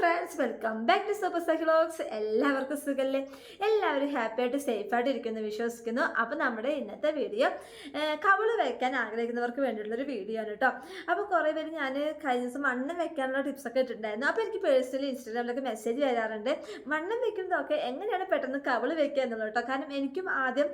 Friends welcome back to super cyclelogs എല്ലാവർക്കും സുഖല്ലേ? എല്ലാവരും ഹാപ്പി ആയിട്ട് സേഫ് ആയിട്ട് ഇരിക്കുന്നു വിശ്വസിക്കുന്നു. അപ്പോൾ നമ്മുടെ ഇന്നത്തെ വീഡിയോ കവൾ വെക്കാൻ ആഗ്രഹിക്കുന്നവർക്ക് വേണ്ടിയിട്ടുള്ളൊരു വീഡിയോ ആണ് കേട്ടോ അപ്പോൾ കുറേ പേര് ഞാൻ കഴിഞ്ഞ ദിവസം വണ്ണം വെക്കാനുള്ള ടിപ്സ് ഒക്കെ ഇട്ടിട്ടുണ്ടായിരുന്നു. അപ്പോൾ എനിക്ക് പേഴ്സണലി ഇൻസ്റ്റാഗ്രാമിലൊക്കെ മെസ്സേജ് വരാറുണ്ട്. വണ്ണം വെക്കുന്നതൊക്കെ എങ്ങനെയാണ് പെട്ടെന്ന് കവൾ വെക്കുക എന്നുള്ളത് കേട്ടോ കാരണം എനിക്കും ആദ്യം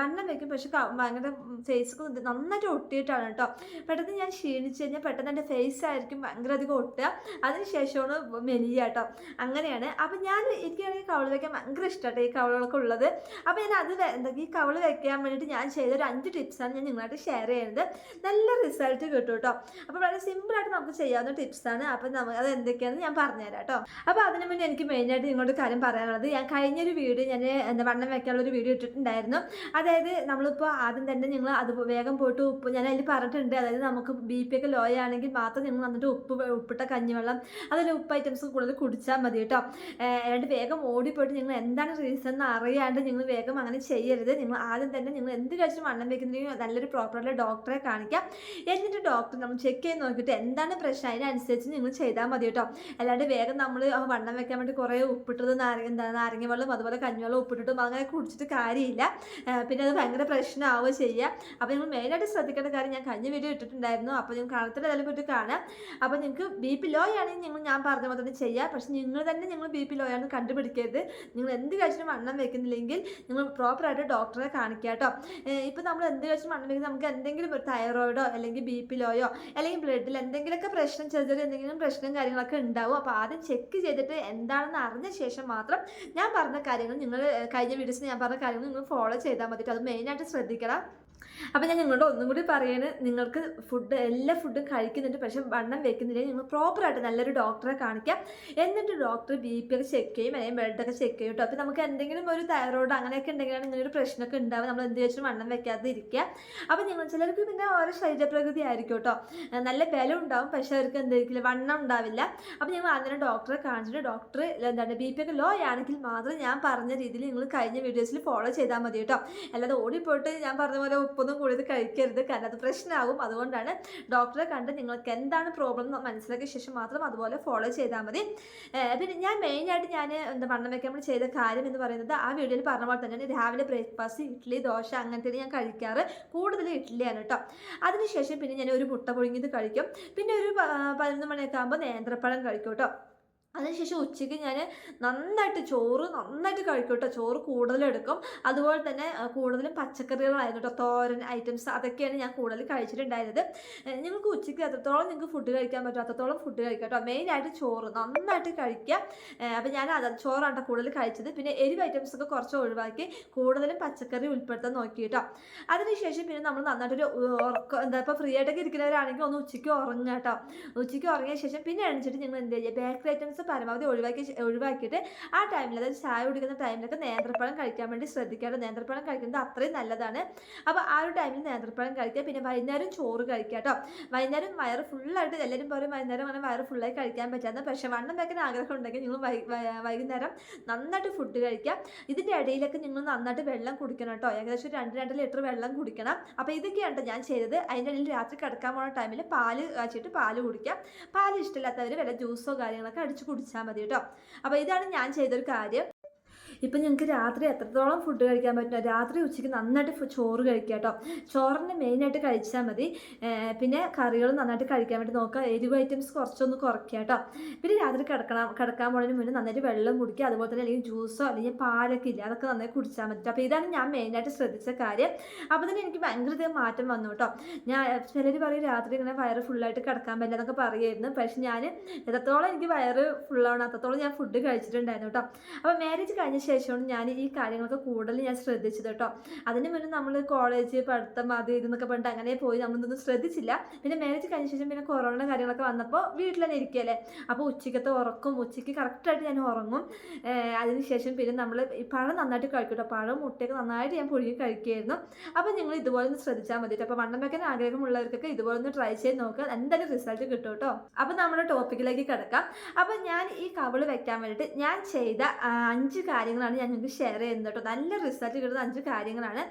വണ്ണം വെക്കും. പക്ഷെ ഭയങ്കര ഫേസ് നന്നായിട്ട് ഒട്ടിയിട്ടാണ് കേട്ടോ പെട്ടെന്ന് ഞാൻ ക്ഷീണിച്ച് കഴിഞ്ഞാൽ പെട്ടെന്ന് എന്റെ ഫേസ് ആയിരിക്കും ഭയങ്കര അധികം ഒട്ടുക. അതിനുശേഷമാണ് മെലിയ കേട്ടോ അങ്ങനെയാണ്. അപ്പം ഞാൻ എനിക്കാണെങ്കിൽ കവൾ വെക്കാൻ ഭയങ്കര ഇഷ്ടമാട്ടോ ഈ കവളുകളൊക്കെ ഉള്ളത് അപ്പോൾ ഞാൻ അത് ഈ കവൾ വെക്കാൻ വേണ്ടിയിട്ട് ഞാൻ ചെയ്ത ഒരു അഞ്ച് ടിപ്സാണ് ഞാൻ നിങ്ങളായിട്ട് ഷെയർ ചെയ്യുന്നത്. നല്ല റിസൾട്ട് കിട്ടും കേട്ടോ അപ്പോൾ വളരെ സിമ്പിളായിട്ട് നമുക്ക് ചെയ്യാവുന്ന ടിപ്സാണ്. അപ്പം നമുക്ക് അത് എന്തൊക്കെയാണെന്ന് ഞാൻ പറഞ്ഞുതരാം കേട്ടോ അപ്പോൾ അതിന് മുന്നേ എനിക്ക് മെയിനായിട്ട് നിങ്ങളോട് കാര്യം പറയാനുള്ളത്. ഞാൻ കഴിഞ്ഞൊരു വീഡിയോ ഞാൻ എന്താ വണ്ണം വെക്കാനുള്ള ഒരു വീഡിയോ ഇട്ടിട്ടുണ്ടായിരുന്നു. അതായത് നമ്മളിപ്പോൾ ആദ്യം തന്നെ നിങ്ങൾ അത് വേഗം പോയിട്ട് ഉപ്പ് ഞാൻ അതിൽ പറഞ്ഞിട്ടുണ്ട്. അതായത് നമുക്ക് ബി പി ഒക്കെ ലോ ആണെങ്കിൽ മാത്രം നിങ്ങൾ വന്നിട്ട് ഉപ്പ് ഉപ്പിട്ട കഞ്ഞിവെള്ളം അതിൽ ഉപ്പ് ഐറ്റംസ് കൂടുതൽ കുടിച്ചാൽ മതി കേട്ടോ. എന്നിട്ട് വേഗം ഓടിപ്പോയിട്ട് നിങ്ങൾ എന്താണ് റീസൺ എന്ന് അറിയാണ്ട് നിങ്ങൾ വേഗം അങ്ങനെ ചെയ്യരുത്. നിങ്ങൾ ആദ്യം തന്നെ നിങ്ങൾ എന്ത് കഴിച്ചും വണ്ണം വെക്കുന്നതിന് നല്ലൊരു പ്രോപ്പറായിട്ടുള്ള ഡോക്ടറെ കാണിക്കാം. എന്നിട്ട് ഡോക്ടർ നമ്മൾ ചെക്ക് ചെയ്ത് നോക്കിയിട്ട് എന്താണ് പ്രശ്നം? അതിനനുസരിച്ച് നിങ്ങൾ ചെയ്താൽ മതി കേട്ടോ. അല്ലാണ്ട് വേഗം നമ്മൾ വണ്ണം വെക്കാൻ വേണ്ടി കുറേ ഉപ്പിട്ടത് നാരങ്ങ എന്താ നാരങ്ങ വെള്ളം അതുപോലെ കഞ്ഞിവെള്ളം ഉപ്പിട്ടിട്ടും അങ്ങനെ കുടിച്ചിട്ട് കാര്യമില്ല. പിന്നെ അത് ഭയങ്കര പ്രശ്നമാവുക ചെയ്യുക അപ്പോൾ നിങ്ങൾ മെയിനായിട്ട് ശ്രദ്ധിക്കേണ്ട കാര്യം ഞാൻ കഴിഞ്ഞ വീഡിയോ ഇട്ടിട്ടുണ്ടായിരുന്നു. അപ്പോൾ നിങ്ങൾ കാണത്തില്ല അതിൽ ഇട്ട് കാണാം. അപ്പോൾ നിങ്ങൾക്ക് ബി പി ലോ ആണെങ്കിൽ നിങ്ങൾ ഞാൻ പറഞ്ഞ പോലെ തന്നെ ചെയ്യുക പക്ഷേ നിങ്ങൾ തന്നെ നിങ്ങൾ ബി പി ലോ ആണെന്ന് കണ്ടുപിടിക്കരുത്. നിങ്ങൾ എന്ത് കഴിച്ചിട്ടും വണ്ണം വെക്കുന്നില്ലെങ്കിൽ നിങ്ങൾ പ്രോപ്പറായിട്ട് ഡോക്ടറെ കാണിക്കുക കേട്ടോ. ഇപ്പോൾ നമ്മൾ എന്ത് കഴിച്ചിട്ടും വണ്ണം വെക്കുന്നത് നമുക്ക് എന്തെങ്കിലും ഒരു തൈറോയിഡോ അല്ലെങ്കിൽ ബി പി ലോയോ അല്ലെങ്കിൽ ബ്ലഡിൽ എന്തെങ്കിലുമൊക്കെ പ്രശ്നം ചെറിയ ചെറിയ എന്തെങ്കിലും പ്രശ്നം കാര്യങ്ങളൊക്കെ ഉണ്ടാവും. അപ്പോൾ ആദ്യം ചെക്ക് ചെയ്തിട്ട് എന്താണെന്ന് അറിഞ്ഞ ശേഷം മാത്രം ഞാൻ പറഞ്ഞ കാര്യങ്ങൾ നിങ്ങൾ കഴിഞ്ഞ വീഡിയോസിൽ ഞാൻ പറഞ്ഞ കാര്യങ്ങൾ നിങ്ങൾ ഫോളോ ചെയ്താൽ മതിയിട്ട് അത് മെയിനായിട്ട് ശ്രദ്ധിക്കണം. അപ്പോൾ ഞാൻ നിങ്ങളോട് ഒന്നും കൂടി പറയാണ് നിങ്ങൾക്ക് ഫുഡ് എല്ലാ ഫുഡും കഴിക്കുന്നുണ്ട് പക്ഷേ വണ്ണം വെക്കുന്നില്ല. നിങ്ങൾ പ്രോപ്പറായിട്ട് നല്ലൊരു ഡോക്ടറെ കാണിക്കാം. എന്നിട്ട് ഡോക്ടർ ബി പി ഒക്കെ ചെക്ക് ചെയ്യും അല്ലെങ്കിൽ ബ്ലഡൊക്കെ ചെക്ക് ചെയ്യും കേട്ടോ അപ്പോൾ നമുക്ക് എന്തെങ്കിലും ഒരു തൈറോയിഡ് അങ്ങനെയൊക്കെ ഉണ്ടെങ്കിലാണ് ഇങ്ങനെ ഒരു പ്രശ്നമൊക്കെ ഉണ്ടാവും നമ്മൾ എന്ത് വെച്ചും വണ്ണം വെക്കാതെ ഇരിക്കുക. അപ്പോൾ നിങ്ങൾ ചിലർക്ക് പിന്നെ ഓരോ ശരീരപ്രകൃതി ആയിരിക്കും കേട്ടോ നല്ല ബലം ഉണ്ടാവും പക്ഷെ അവർക്ക് എന്തായിരിക്കില്ല വണ്ണം ഉണ്ടാവില്ല. അപ്പോൾ ഞങ്ങൾ അങ്ങനെ ഡോക്ടറെ കാണിച്ചിട്ട് ഡോക്ടർ എന്താണ് ബി പി ഒക്കെ ലോ ആണെങ്കിൽ മാത്രം ഞാൻ പറഞ്ഞ രീതിയിൽ നിങ്ങൾ കഴിഞ്ഞ വീഡിയോസിൽ ഫോളോ ചെയ്താൽ മതി കേട്ടോ അല്ലാതെ ഓടിപ്പോയിട്ട് ഞാൻ പറഞ്ഞ പോലെ ഉപ്പൊന്നും കൂടുതൽ കഴിക്കരുത്. കാരണം അത് പ്രശ്നമാകും അതുകൊണ്ടാണ് ഡോക്ടറെ കണ്ട് നിങ്ങൾക്ക് എന്താണ് പ്രോബ്ലം എന്ന് മനസ്സിലാക്കിയ ശേഷം മാത്രം അതുപോലെ ഫോളോ ചെയ്താൽ മതി. പിന്നെ ഞാൻ മെയിനായിട്ട് ഞാൻ എന്താ വണ്ണം വെക്കാൻ ചെയ്ത കാര്യം എന്ന് പറയുന്നത് ആ വീഡിയോയിൽ പറഞ്ഞ പോലെ തന്നെ രാവിലെ ബ്രേക്ക്ഫാസ്റ്റ് ഇഡ്ഡലി ദോശ അങ്ങനത്തെ ഞാൻ കഴിക്കാറ്. കൂടുതൽ ഇഡ്ഡലിയാണ് കേട്ടോ അതിനുശേഷം പിന്നെ ഞാൻ ഒരു മുട്ട പുഴുങ്ങിയത് കഴിക്കും. പിന്നെ ഒരു പതിനൊന്ന് മണിയൊക്കെ ആകുമ്പോൾ നേന്ത്രപ്പഴം കഴിക്കും കേട്ടോ അതിനുശേഷം ഉച്ചയ്ക്ക് ഞാൻ നന്നായിട്ട് ചോറ് നന്നായിട്ട് കഴിക്കും കേട്ടോ ചോറ് കൂടുതലെടുക്കും അതുപോലെ തന്നെ കൂടുതലും പച്ചക്കറികളായിരുന്നു കേട്ടോ തോരൻ ഐറ്റംസ് അതൊക്കെയാണ് ഞാൻ കൂടുതൽ കഴിച്ചിട്ടുണ്ടായിരുന്നത്. നിങ്ങൾക്ക് ഉച്ചയ്ക്ക് എത്രത്തോളം നിങ്ങൾക്ക് ഫുഡ് കഴിക്കാൻ പറ്റും അത്രത്തോളം ഫുഡ് കഴിക്കാം കേട്ടോ മെയിനായിട്ട് ചോറ് നന്നായിട്ട് കഴിക്കുക അപ്പോൾ ഞാൻ അത് ചോറാണ് കൂടുതൽ കഴിച്ചത്. പിന്നെ എരിവ് ഐറ്റംസ് ഒക്കെ കുറച്ച് ഒഴിവാക്കി കൂടുതലും പച്ചക്കറി ഉൾപ്പെടുത്താൻ നോക്കി കേട്ടോ അതിനുശേഷം പിന്നെ നമ്മൾ നന്നായിട്ടൊരു ഉറക്കം എന്താ ഇപ്പോൾ ഫ്രീ ആയിട്ടൊക്കെ ഇരിക്കുന്നവരാണെങ്കിൽ ഒന്ന് ഉച്ചയ്ക്ക് ഉറങ്ങുക കേട്ടോ ഉച്ചയ്ക്ക് ഉറങ്ങിയ ശേഷം പിന്നെ എണിച്ചിട്ട് നിങ്ങൾ എന്ത് ചെയ്യുക? ബേക്കറി ഐറ്റംസ് പരമാവധി ഒഴിവാക്കി ഒഴിവാക്കിയിട്ട് ആ ടൈമിൽ അതായത് ചായ കുടിക്കുന്ന ടൈമിലൊക്കെ നേന്ത്രപ്പഴം കഴിക്കാൻ വേണ്ടി ശ്രദ്ധിക്കാറ് നേന്ത്രപ്പഴം കഴിക്കുന്നത് അത്രയും നല്ലതാണ്. അപ്പോൾ ആ ഒരു ടൈമിൽ നേന്ത്രപ്പഴം കഴിക്കുക. പിന്നെ വൈകുന്നേരം ചോറ് കഴിക്കുക കേട്ടോ വൈകുന്നേരം വയറ് ഫുള്ളായിട്ട് എല്ലാവരും പറയും വൈകുന്നേരം അങ്ങനെ വയറ് ഫുള്ളായി കഴിക്കാൻ പറ്റാതെ പക്ഷേ വണ്ണം വെക്കാൻ ആഗ്രഹം ഉണ്ടെങ്കിൽ നിങ്ങൾ വൈകുന്നേരം നന്നായിട്ട് ഫുഡ് കഴിക്കുക. ഇതിന്റെ ഇടയിലൊക്കെ നിങ്ങൾ നന്നായിട്ട് വെള്ളം കുടിക്കണം കേട്ടോ ഏകദേശം രണ്ട് രണ്ട് ലിറ്റർ വെള്ളം കുടിക്കണം. അപ്പോൾ ഇതൊക്കെയാണ് ഞാൻ ചെയ്തത്. അതിന്റെ ഇടയിൽ രാത്രി കിടക്കാൻ പോകുന്ന ടൈമിൽ പാൽ കാച്ചിട്ട് പാൽ കുടിക്കാം പാൽ ഇഷ്ടമില്ലാത്തവർ വല്ല ജ്യൂസോ കാര്യങ്ങളൊക്കെ അടിച്ച് കുടിച്ചാൽ മതി കേട്ടോ. അപ്പോൾ ഇതാണ് ഞാൻ ചെയ്തൊരു കാര്യം. ഇപ്പം ഞങ്ങൾക്ക് രാത്രി എത്രത്തോളം ഫുഡ് കഴിക്കാൻ പറ്റുമോ രാത്രി ഉച്ചയ്ക്ക് നന്നായിട്ട് ചോറ് കഴിക്കുക കേട്ടോ ചോറിന് മെയിനായിട്ട് കഴിച്ചാൽ മതി. പിന്നെ കറികൾ നന്നായിട്ട് കഴിക്കാൻ വേണ്ടി നോക്കുക എരിവ് ഐറ്റംസ് കുറച്ചൊന്ന് കുറയ്ക്കുക കേട്ടോ പിന്നെ രാത്രി കിടക്കണം കിടക്കാൻ പോകുന്നതിന് മുന്നേ നന്നായിട്ട് വെള്ളം കുടിക്കുക അതുപോലെ തന്നെ അല്ലെങ്കിൽ ജ്യൂസോ അല്ലെങ്കിൽ പാലൊക്കെ ഇല്ല അതൊക്കെ നന്നായി കുടിച്ചാൽ മതി അപ്പോൾ ഇതാണ് ഞാൻ മെയിനായിട്ട് ശ്രദ്ധിച്ച കാര്യം. അപ്പോൾ തന്നെ എനിക്ക് ഭയങ്കര മാറ്റം വന്നു കേട്ടോ ഞാൻ ചിലർ പറയും രാത്രി ഇങ്ങനെ വയറ് ഫുള്ളായിട്ട് കിടക്കാൻ പറ്റില്ല എന്നൊക്കെ പറയുമായിരുന്നു പക്ഷെ ഞാൻ എത്രത്തോളം എനിക്ക് വയറ് ഫുള്ളാവണം അത്രത്തോളം ഞാൻ ഫുഡ് കഴിച്ചിട്ടുണ്ടായിരുന്നു കേട്ടോ അപ്പോൾ മാരേജ് കഴിഞ്ഞ ശേഷമാണ് ഞാൻ ഈ കാര്യങ്ങളൊക്കെ കൂടുതൽ ഞാൻ ശ്രദ്ധിച്ചത് കേട്ടോ. അതിന് മുന്നേ നമ്മൾ കോളേജ് പഠിത്തം അത് ഇതെന്നൊക്കെ പറഞ്ഞിട്ട് അങ്ങനെ പോയി നമ്മളൊന്നും ശ്രദ്ധിച്ചില്ല. പിന്നെ മാരേജ് കഴിഞ്ഞ ശേഷം പിന്നെ കൊറോണ കാര്യങ്ങളൊക്കെ വന്നപ്പോൾ വീട്ടിൽ തന്നെ ഇരിക്കുകയല്ലേ അപ്പോൾ ഉച്ചയ്ക്കത്തെ ഉറക്കും ഉച്ചയ്ക്ക് കറക്റ്റായിട്ട് ഞാൻ ഉറങ്ങും. അതിനുശേഷം പിന്നെ നമ്മൾ പഴം നന്നായിട്ട് കഴിക്കും കേട്ടോ. പഴം മുട്ടയൊക്കെ നന്നായിട്ട് ഞാൻ പുഴുങ്ങി കഴിക്കുമായിരുന്നു. അപ്പോൾ നിങ്ങൾ ഇതുപോലെ ഒന്ന് ശ്രദ്ധിച്ചാൽ മതി അപ്പോൾ വണ്ണം വെക്കാൻ ആഗ്രഹമുള്ളവർക്കൊക്കെ ഇതുപോലെ ഒന്ന് ട്രൈ ചെയ്ത് നോക്കുക. എന്തായാലും റിസൾട്ട് കിട്ടും കേട്ടോ. അപ്പോൾ നമ്മുടെ ടോപ്പിക്കിലേക്ക് കിടക്കാം. അപ്പോൾ ഞാൻ ഈ കവൾ വെക്കാൻ വേണ്ടിയിട്ട് ഞാൻ ചെയ്ത അഞ്ച് കാര്യങ്ങൾ കാര്യങ്ങളാണ് ഞാൻ നിങ്ങൾക്ക് ഷെയർ ചെയ്യുന്നത് കേട്ടോ. നല്ല റിസൾട്ട് കിട്ടുന്ന അഞ്ച് കാര്യങ്ങളാണ്.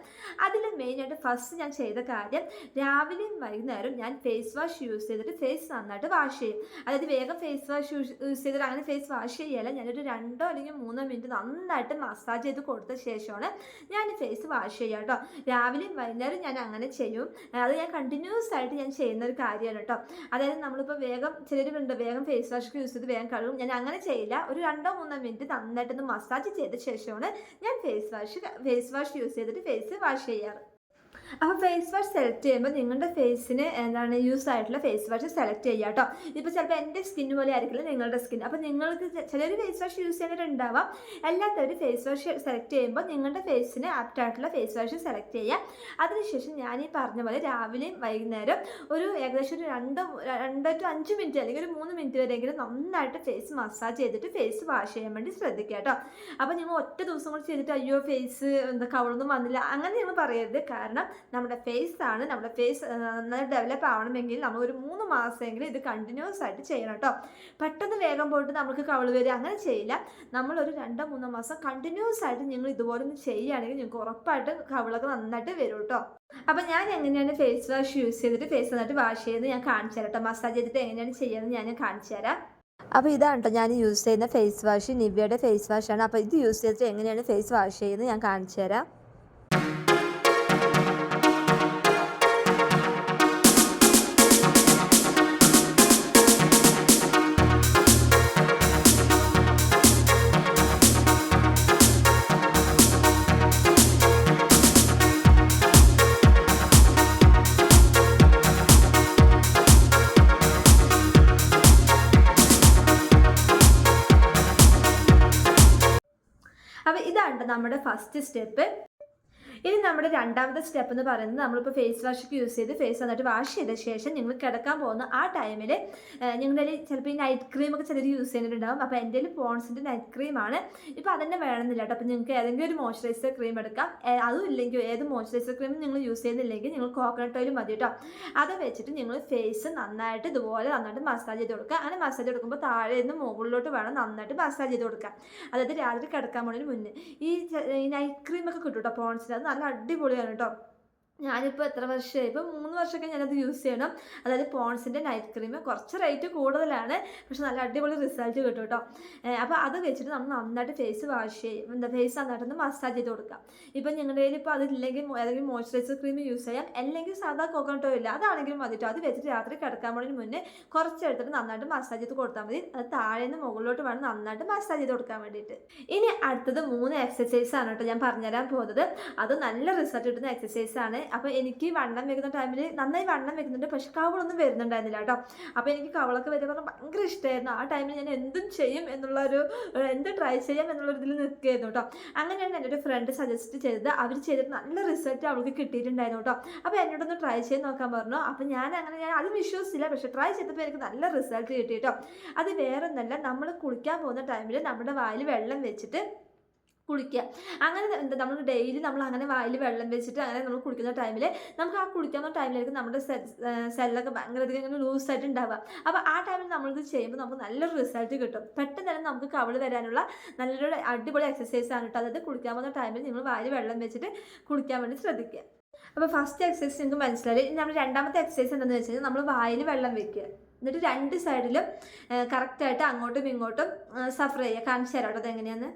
അതിൽ മെയിനായിട്ട് ഫസ്റ്റ് ഞാൻ ചെയ്ത കാര്യം രാവിലെയും വൈകുന്നേരം ഞാൻ ഫേസ് വാഷ് യൂസ് ചെയ്തിട്ട് ഫേസ് നന്നായിട്ട് വാഷ് ചെയ്യും. അതായത് വേഗം ഫേസ് വാഷ് യൂസ് ചെയ്തിട്ട് അങ്ങനെ ഫേസ് വാഷ് ചെയ്യല്ല. ഞാനൊരു രണ്ടോ അല്ലെങ്കിൽ മൂന്നോ മിനിറ്റ് നന്നായിട്ട് മസാജ് ചെയ്ത് കൊടുത്ത ശേഷമാണ് ഞാൻ ഫേസ് വാഷ് ചെയ്യുക കേട്ടോ. രാവിലെയും വൈകുന്നേരം ഞാൻ അങ്ങനെ ചെയ്യും. അത് ഞാൻ കണ്ടിന്യൂസ് ആയിട്ട് ഞാൻ ചെയ്യുന്ന ഒരു കാര്യമാണ് കേട്ടോ. അതായത് നമ്മളിപ്പോൾ വേഗം ചിലരുണ്ട് വേഗം ഫേസ് വാഷ് യൂസ് ചെയ്ത് വേഗം കഴുകും. ഞാൻ അങ്ങനെ ചെയ്യില്ല. ഒരു രണ്ടോ മൂന്നോ മിനിറ്റ് നന്നായിട്ടൊന്ന് മസാജ് ചെയ്ത ശേഷമാണ് ഞാൻ face wash face wash use ചെയ്തിട്ട് ഫേസ് വാഷ് ചെയ്യാറ്. അപ്പോൾ ഫേസ് വാഷ് സെലക്ട് ചെയ്യുമ്പോൾ നിങ്ങളുടെ ഫേസിന് എന്താണ് യൂസ് ആയിട്ടുള്ള ഫേസ് വാഷ് സെലക്ട് ചെയ്യുക കേട്ടോ. ഇപ്പോൾ ചിലപ്പോൾ എന്റെ സ്കിൻ പോലെ ആയിരിക്കില്ല നിങ്ങളുടെ സ്കിൻ അപ്പോൾ നിങ്ങൾക്ക് ചിലർ ഫേസ് വാഷ് യൂസ് ചെയ്യുന്നവരുണ്ടാവാം എല്ലാത്തവരും ഫേസ് വാഷ് സെലക്ട് ചെയ്യുമ്പോൾ നിങ്ങളുടെ ഫേസിന് ആപ്റ്റ് ആയിട്ടുള്ള ഫേസ് വാഷ് സെലക്ട് ചെയ്യുക. അതിനുശേഷം ഞാൻ ഈ പറഞ്ഞ പോലെ രാവിലെയും വൈകുന്നേരം ഒരു ഏകദേശം ഒരു രണ്ട് രണ്ടോ ടു അഞ്ച് മിനിറ്റ് അല്ലെങ്കിൽ ഒരു മൂന്ന് മിനിറ്റ് വരെയെങ്കിലും നന്നായിട്ട് ഫേസ് മസാജ് ചെയ്തിട്ട് ഫേസ് വാഷ് ചെയ്യാൻ വേണ്ടി ശ്രദ്ധിക്കുക കേട്ടോ. അപ്പോൾ നിങ്ങൾ ഒറ്റ ദിവസം കൊണ്ട് ചെയ്തിട്ട് അയ്യോ ഫേസ് എന്താ കവളൊന്നും വന്നില്ല. അങ്ങനെ നിങ്ങൾ പറയരുത്. കാരണം നമ്മുടെ ഫേസ് ആണ്. നമ്മുടെ ഫേസ് നന്നായി ഡെവലപ്പ് ആവണമെങ്കിൽ നമ്മൾ ഒരു മൂന്ന് മാസമെങ്കിലും ഇത് കണ്ടിന്യൂസ് ആയിട്ട് ചെയ്യണം കേട്ടോ. പെട്ടെന്ന് വേഗം പോയിട്ട് നമുക്ക് കവൾ വരിക അങ്ങനെ ചെയ്യില്ല. നമ്മൾ ഒരു രണ്ടോ മൂന്നോ മാസം കണ്ടിന്യൂസ് ആയിട്ട് നിങ്ങൾ ഇതുപോലെ ഒന്ന് ചെയ്യുകയാണെങ്കിൽ നിങ്ങൾക്ക് ഉറപ്പായിട്ട് കവളൊക്കെ നന്നായിട്ട് വരും കേട്ടോ. അപ്പം ഞാൻ എങ്ങനെയാണ് ഫേസ് വാഷ് യൂസ് ചെയ്തിട്ട് ഫേസ് നന്നായിട്ട് വാഷ് ചെയ്ത് ഞാൻ കാണിച്ചു തരാം കേട്ടോ. മസാജ് ചെയ്തിട്ട് എങ്ങനെയാണ് ചെയ്യുന്നത് ഞാൻ കാണിച്ചു തരാം. അപ്പോൾ ഇതാണ് കേട്ടോ ഞാൻ യൂസ് ചെയ്യുന്ന ഫേസ് വാഷ് നിവ്യയുടെ ഫേസ് വാഷാണ് അപ്പോൾ ഇത് യൂസ് ചെയ്തിട്ട് എങ്ങനെയാണ് ഫേസ് വാഷ് ചെയ്യുന്നത് ഞാൻ കാണിച്ചു തരാം. ഫസ്റ്റ് സ്റ്റെപ്പ് ഇനി നമ്മുടെ രണ്ടാമത്തെ സ്റ്റെപ്പ് എന്ന് പറയുന്നത് നമ്മളിപ്പോൾ ഫേസ് വാഷ് യൂസ് ചെയ്ത് ഫേസ് വന്നിട്ട് വാഷ് ചെയ്ത ശേഷം നിങ്ങൾ കിടക്കാൻ പോകുന്ന ആ ടൈമിൽ നിങ്ങളുടെ ചിലപ്പോൾ ഈ നൈറ്റ് ക്രീം ഒക്കെ ചിലർ യൂസ് ചെയ്യുന്നുണ്ടാവും. അപ്പോൾ എന്റെ പോൺസിന്റെ നൈറ്റ് ക്രീമാണ് ഇപ്പോൾ അതന്നെ വേണമെന്നില്ല കേട്ടോ. അപ്പോൾ നിങ്ങൾക്ക് ഏതെങ്കിലും ഒരു മോയ്സ്ചറൈസർ ക്രീം എടുക്കാം. അതും ഇല്ലെങ്കിൽ ഏത് മോയ്സ്ചറൈസർ ക്രീമും നിങ്ങൾ യൂസ് ചെയ്യുന്നില്ലെങ്കിൽ നിങ്ങൾ കോക്കനട്ട് ഓയിൽ മതി കേട്ടോ. അത് വെച്ചിട്ട് നിങ്ങൾ ഫേസ് നന്നായിട്ട് ഇതുപോലെ നന്നായിട്ട് മസാജ് ചെയ്ത് കൊടുക്കുക. അങ്ങനെ മസാജ് കൊടുക്കുമ്പോൾ താഴെ നിന്ന് മുകളിലോട്ട് വേണം നന്നായിട്ട് മസാജ് ചെയ്ത് കൊടുക്കുക അതായത് രാത്രി കിടക്കാൻ പോകുന്നതിന് മുന്നേ. ഈ നൈറ്റ് ക്രീമൊക്കെ കിട്ടും കേട്ടോ പോൺസിൽ അത് നല്ല അടിപൊളിയാണ് കേട്ടോ. ഞാനിപ്പോൾ എത്ര വർഷമായി ഇപ്പോൾ മൂന്ന് വർഷമൊക്കെ ഞാനത് യൂസ് ചെയ്യണം. അതായത് പോൺസിന്റെ നൈറ്റ് ക്രീം കുറച്ച് റേറ്റ് കൂടുതലാണ്. പക്ഷെ നല്ല അടിപൊളി റിസൾട്ട് കിട്ടും കേട്ടോ. അപ്പോൾ അത് വെച്ചിട്ട് നമ്മൾ നന്നായിട്ട് ഫേസ് വാഷ് ചെയ്യും എന്താ ഫേസ് നന്നായിട്ടൊന്ന് മസാജ് ചെയ്ത് കൊടുക്കാം. ഇപ്പം നിങ്ങളുടെ കയ്യിൽ ഇപ്പോൾ അതില്ലെങ്കിൽ ഏതെങ്കിലും മോയ്സ്ചറൈസർ ക്രീം യൂസ് ചെയ്യാം. അല്ലെങ്കിൽ സാധാ കോക്കനട്ടോ ഇല്ല. അതാണെങ്കിലും മതി അത് വെച്ചിട്ട് രാത്രി കിടക്കാൻ പോകുന്നതിന് മുന്നേ കുറച്ച് എടുത്തിട്ട് നന്നായിട്ട് മസാജ് ചെയ്ത് കൊടുത്താൽ മതി. അത് താഴെ നിന്ന് മുകളിലോട്ട് വേണം നന്നായിട്ട് മസാജ് ചെയ്ത് കൊടുക്കാൻ വേണ്ടിയിട്ട്. ഇനി അടുത്തത് മൂന്ന് എക്സസൈസ് ആണ് കേട്ടോ ഞാൻ പറഞ്ഞുതരാൻ പോകുന്നത്. അത് നല്ല റിസൾട്ട് കിട്ടുന്ന എക്സസൈസ് ആണ്. അപ്പോൾ എനിക്ക് വണ്ണം വെക്കുന്ന ടൈമിൽ നന്നായി വണ്ണം വെക്കുന്നുണ്ട്. പക്ഷെ കവളൊന്നും വരുന്നുണ്ടായിരുന്നില്ല കേട്ടോ അപ്പോൾ എനിക്ക് കവളൊക്കെ വരുമ്പോൾ ഭയങ്കര ഇഷ്ടമായിരുന്നു ആ ടൈമിൽ ഞാൻ എന്തും ചെയ്യും എന്നുള്ള ഒരു എന്ത് ട്രൈ ചെയ്യാം എന്നുള്ള ഇതിൽ നിൽക്കുകയായിരുന്നു കേട്ടോ അങ്ങനെയാണ് എന്റെ ഒരു ഫ്രണ്ട് സജസ്റ്റ് ചെയ്തത്. അവർ ചെയ്തിട്ട് നല്ല റിസൾട്ട് അവൾക്ക് കിട്ടിയിട്ടുണ്ടായിരുന്നു കേട്ടോ അപ്പോൾ എന്നോടൊന്ന് ട്രൈ ചെയ്ത് നോക്കാൻ പറഞ്ഞു. അപ്പോൾ ഞാൻ അങ്ങനെ ഞാൻ അത് വിശ്വസിച്ചില്ല. പക്ഷെ ട്രൈ ചെയ്തപ്പോൾ എനിക്ക് നല്ല റിസൾട്ട് കിട്ടി കേട്ടോ അത് വേറെ ഒന്നല്ല നമ്മൾ കുളിക്കാൻ പോകുന്ന ടൈമിൽ നമ്മുടെ വായിൽ വെള്ളം വെച്ചിട്ട് കുളിക്കുക അങ്ങനെ എന്താ നമ്മൾ ഡെയിലി നമ്മൾ അങ്ങനെ വായിൽ വെള്ളം വെച്ചിട്ട് അങ്ങനെ നമ്മൾ കുളിക്കുന്ന ടൈമിൽ നമുക്ക് ആ കുളിക്കുന്ന ടൈമിലായിരിക്കും നമ്മുടെ സെല്ലൊക്കെ ഭയങ്കര അധികം ഇങ്ങനെ ലൂസായിട്ട് ഉണ്ടാവുക അപ്പോൾ ആ ടൈമിൽ നമ്മളിത് ചെയ്യുമ്പോൾ നമുക്ക് നല്ലൊരു റിസൾട്ട് കിട്ടും. പെട്ടെന്ന് തന്നെ നമുക്ക് കവൾ വരാനുള്ള നല്ലൊരു അടിപൊളി എക്സസൈസ് ആണ് കേട്ടോ. അതായത് കുളിക്കാൻ പോകുന്ന ടൈമിൽ നിങ്ങൾ വായിൽ വെള്ളം വെച്ചിട്ട് കുളിക്കാൻ വേണ്ടി ശ്രദ്ധിക്കുക അപ്പോൾ ഫസ്റ്റ് എക്സസൈസ് നിങ്ങൾക്ക് മനസ്സിലായി. ഇനി നമ്മൾ രണ്ടാമത്തെ എക്സസൈസ് എന്താണെന്ന് വെച്ച് കഴിഞ്ഞാൽ നമ്മൾ വായിൽ വെള്ളം വെക്കുക എന്നിട്ട് രണ്ട് സൈഡിലും കറക്റ്റായിട്ട് അങ്ങോട്ടും ഇങ്ങോട്ടും സഫർ ചെയ്യുക. കാണിച്ചു തരാം കേട്ടോ അതെങ്ങനെയാന്ന്.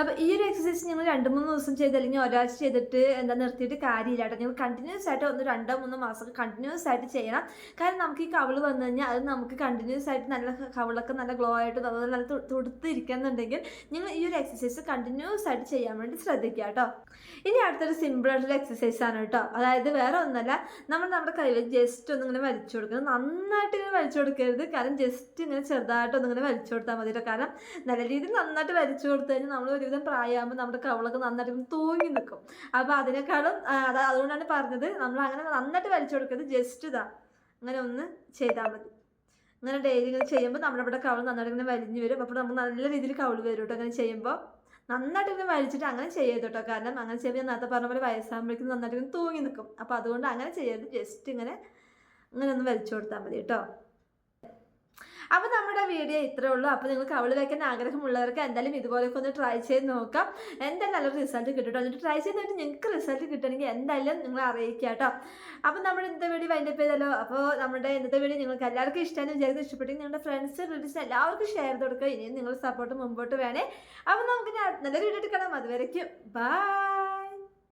അപ്പോൾ ഈ ഒരു എക്സസൈസ് ഞങ്ങൾ രണ്ട് മൂന്ന് ദിവസം ചെയ്ത് അല്ലെങ്കിൽ ഒരാഴ്ച ചെയ്തിട്ട് എന്താ നിർത്തിയിട്ട് കാര്യമില്ല കേട്ടോ. ഞങ്ങൾ കണ്ടിന്യൂസ് ആയിട്ട് ഒന്ന് രണ്ടോ മൂന്നോ മാസം കണ്ടിന്യൂസ് ആയിട്ട് ചെയ്യണം. കാരണം നമുക്ക് ഈ കവിൾ വന്നു കഴിഞ്ഞാൽ അത് നമുക്ക് കണ്ടിന്യൂസ് ആയിട്ട് നല്ല കവളൊക്കെ നല്ല ഗ്ലോ ആയിട്ട് അതുപോലെ നല്ല തുടുത്തിരിക്കുന്നുണ്ടെങ്കിൽ നിങ്ങൾ ഈ ഒരു എക്സസൈസ് കണ്ടിന്യൂസ് ആയിട്ട് ചെയ്യാൻ വേണ്ടി ശ്രദ്ധിക്കുക കേട്ടോ. ഇനി അടുത്തൊരു സിമ്പിൾ ആയിട്ടുള്ള എക്സസൈസ് ആണ് കേട്ടോ. അതായത് വേറെ ഒന്നല്ല നമ്മൾ നമ്മുടെ കയ്യിൽ ജസ്റ്റ് ഒന്ന് ഇങ്ങനെ വലിച്ചു കൊടുക്കണം. നന്നായിട്ട് ഇങ്ങനെ വലിച്ചു കൊടുക്കരുത്. കാരണം ജസ്റ്റ് ഇങ്ങനെ ചെറുതായിട്ട് ഒന്ന് ഇങ്ങനെ വലിച്ചു കൊടുത്താൽ മതി കേട്ടോ കാരണം നല്ല രീതിയിൽ നന്നായിട്ട് വലിച്ചു കൊടുത്തു കഴിഞ്ഞാൽ നമ്മൾ ഒരുവിധം പ്രായമാകുമ്പോൾ നമ്മുടെ കവളൊക്കെ നന്നായിട്ട് തൂങ്ങി നിൽക്കും അപ്പോൾ അതിനേക്കാളും അതുകൊണ്ടാണ് പറഞ്ഞത് നമ്മൾ അങ്ങനെ നന്നായിട്ട് വലിച്ചു കൊടുക്കരുത് ജസ്റ്റ് ഇതാ. അങ്ങനെ ഒന്ന് ചെയ്താൽ മതി. അങ്ങനെ ഡെയിലി ഇങ്ങനെ ചെയ്യുമ്പോൾ നമ്മുടെ ഇവിടെ കവൾ നന്നായിട്ട് ഇങ്ങനെ വലിഞ്ഞു വരും. അപ്പോൾ നമുക്ക് നല്ല രീതിയിൽ കവൾ വരും കേട്ടോ അങ്ങനെ ചെയ്യുമ്പോൾ നന്നായിട്ട് ഇങ്ങനെ വലിച്ചിട്ട് അങ്ങനെ ചെയ്യരുത് കേട്ടോ. കാരണം അങ്ങനെ ചെയ്യുമ്പോൾ ഞാൻ നേരത്തെ പറഞ്ഞ പോലെ വയസ്സാകുമ്പോഴേക്കും നന്നായിട്ട് ഇങ്ങനെ തൂങ്ങി നിൽക്കും അപ്പോൾ അതുകൊണ്ട് അങ്ങനെ ചെയ്യരുത് ജസ്റ്റ് ഇങ്ങനെ ഇങ്ങനെ ഒന്ന് വലിച്ചു കൊടുത്താൽ മതി കേട്ടോ. അപ്പോൾ നമ്മുടെ വീഡിയോ ഇത്രേ ഉള്ളൂ. അപ്പോൾ നിങ്ങൾക്ക് അവൾ വെക്കാൻ ആഗ്രഹമുള്ളവർക്ക് എന്തായാലും ഇതുപോലെയൊക്കെ ഒന്ന് ട്രൈ ചെയ്ത് നോക്കാം. എന്തായാലും നല്ലൊരു റിസൾട്ട് കിട്ടും എന്നിട്ട് ട്രൈ ചെയ്ത് നോക്കിയിട്ട് നിങ്ങൾക്ക് റിസൾട്ട് കിട്ടണമെങ്കിൽ എന്തായാലും നിങ്ങൾ അറിയിക്കുക കേട്ടോ. അപ്പോൾ നമ്മുടെ ഇന്നത്തെ വീഡിയോ വൈൻഡപ്പ് ചെയ്തല്ലോ. അപ്പോൾ നമ്മുടെ ഇന്നത്തെ വീഡിയോ നിങ്ങൾക്ക് എല്ലാവർക്കും ഇഷ്ടമെന്ന് വിചാരിച്ച് ഇഷ്ടപ്പെട്ടെങ്കിൽ നിങ്ങളുടെ ഫ്രണ്ട്സ് റിലേറ്റീവ്സ് എല്ലാവർക്കും ഷെയർ ചെയ്ത് കൊടുക്കുക. ഇനിയും നിങ്ങൾ സപ്പോർട്ട് മുമ്പോട്ട് വേണേ. അപ്പോൾ നമുക്ക് നല്ലൊരു വീഡിയോ എടുക്കണം അതുവരയ്ക്കും ബൈ